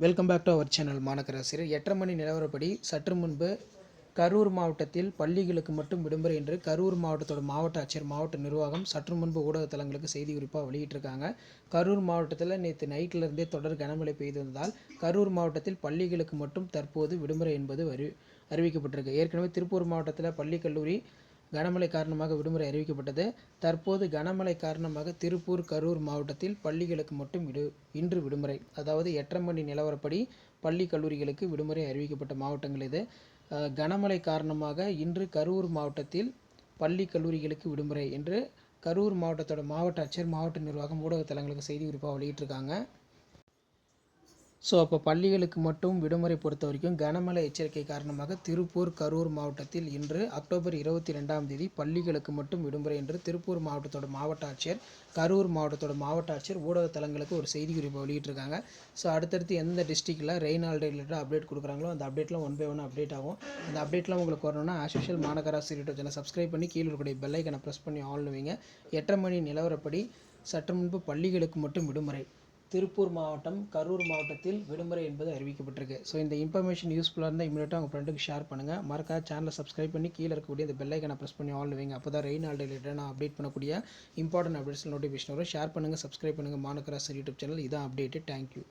Welcome back to our channel மாநகராசிரியர் எட்டரை மணி நிலவரப்படி சற்று முன்பு கரூர் மாவட்டத்தில் பள்ளிகளுக்கு மட்டும் விடுமுறை என்று கரூர் மாவட்டத்தோட மாவட்ட ஆட்சியர் மாவட்ட நிர்வாகம் சற்று முன்பு ஊடகத்தலங்களுக்கு செய்தி குறிப்பாக வெளியிட்டிருக்காங்க. கரூர் மாவட்டத்தில் நேற்று நைட்டிலிருந்தே தொடர் கனமழை பெய்திருந்தால் கரூர் மாவட்டத்தில் பள்ளிகளுக்கு மட்டும் தற்போது விடுமுறை என்பது அறி அறிவிக்கப்பட்டிருக்கு. ஏற்கனவே திருப்பூர் மாவட்டத்தில் பள்ளி கல்லூரி கனமழை காரணமாக விடுமுறை அறிவிக்கப்பட்டது. தற்போது கனமழை காரணமாக திருப்பூர் கரூர் மாவட்டத்தில் பள்ளிகளுக்கு மட்டும் விடு இன்று விடுமுறை. அதாவது எட்டரை மணி நிலவரப்படி பள்ளி கல்லூரிகளுக்கு விடுமுறை அறிவிக்கப்பட்ட மாவட்டங்கள் இது. கனமழை காரணமாக இன்று கரூர் மாவட்டத்தில் பள்ளி கல்லூரிகளுக்கு விடுமுறை என்று கரூர் மாவட்டத்தோட மாவட்ட ஆட்சியர் மாவட்ட நிர்வாகம் ஊடகத்தலங்களுக்கு செய்தி குறிப்பாக வெளியிட்டிருக்காங்க. ஸோ அப்போ பள்ளிகளுக்கு மட்டும் விடுமுறை பொறுத்த வரைக்கும் கனமழை எச்சரிக்கை காரணமாக திருப்பூர் கரூர் மாவட்டத்தில் இன்று அக்டோபர் இருபத்தி ரெண்டாம் தேதி பள்ளிகளுக்கு மட்டும் விடுமுறை என்று திருப்பூர் மாவட்டத்தோட மாவட்ட ஆட்சியர் கரூர் மாவட்டத்தோட மாவட்ட ஆட்சியர் ஊடகத்தலங்களுக்கு ஒரு செய்தி குறிப்பை வெளியிட்டிருக்காங்க. ஸோ அடுத்தடுத்து எந்த டிஸ்ட்ரிக்டில் ரெயின் ஆல்ரெடி ரிலேட்டட் அப்டேட் கொடுக்குறாங்களோ அந்த அப்டேட்லாம் ஒன் பை ஒன் அப்டேட் ஆகும். அந்த அப்டேட்லாம் உங்களுக்கு வரணும்னா ஆஸ் மாநகராசி யூடியூப் சேனல் சப்ஸ்கிரைப் பண்ணி கீழே இருக்கக்கூடிய பெல்லைக்கனை ப்ரெஸ் பண்ணி ஆள்னுவீங்க எட்டரை மணி நிலவரப்படி சற்று முன்பு பள்ளிகளுக்கு மட்டும் விடுமுறை. திருப்பூர் மாவட்டம் கரூர் மாவட்டத்தில் விடுமுறை என்பது அறிவிக்கப்பட்டிருக்கு. ஸோ இந்த இன்ஃபர்மேஷன் யூஸ்ஃபுல்லாக இருந்தால் இமீடியட்டாக உங்கள் ஃப்ரெண்டுக்கு ஷேர் பண்ணுங்கள் மறக்காத சேனலை சப்ஸ்கிரைப் பண்ணி கீழே இருக்கக்கூடிய இந்த பெல்லைக்கனை ப்ரெஸ் பண்ணி ஆல் வைங்க. அப்போ தான் ரெயின் ஆல் ரிலேட்டட் நான் அப்டேட் பண்ணக்கூடிய இம்பார்ட்டன்ட் அப்டேட்ஸ் நோட்டிஃபிகேஷன் வரும். ஷேர் பண்ணுங்கள் சப்ஸ்கிரைப் பண்ணுங்கள் மாநகராசர் யூடியூப் சேனல் இதான் அப்டேட்டு தேங்க்யூ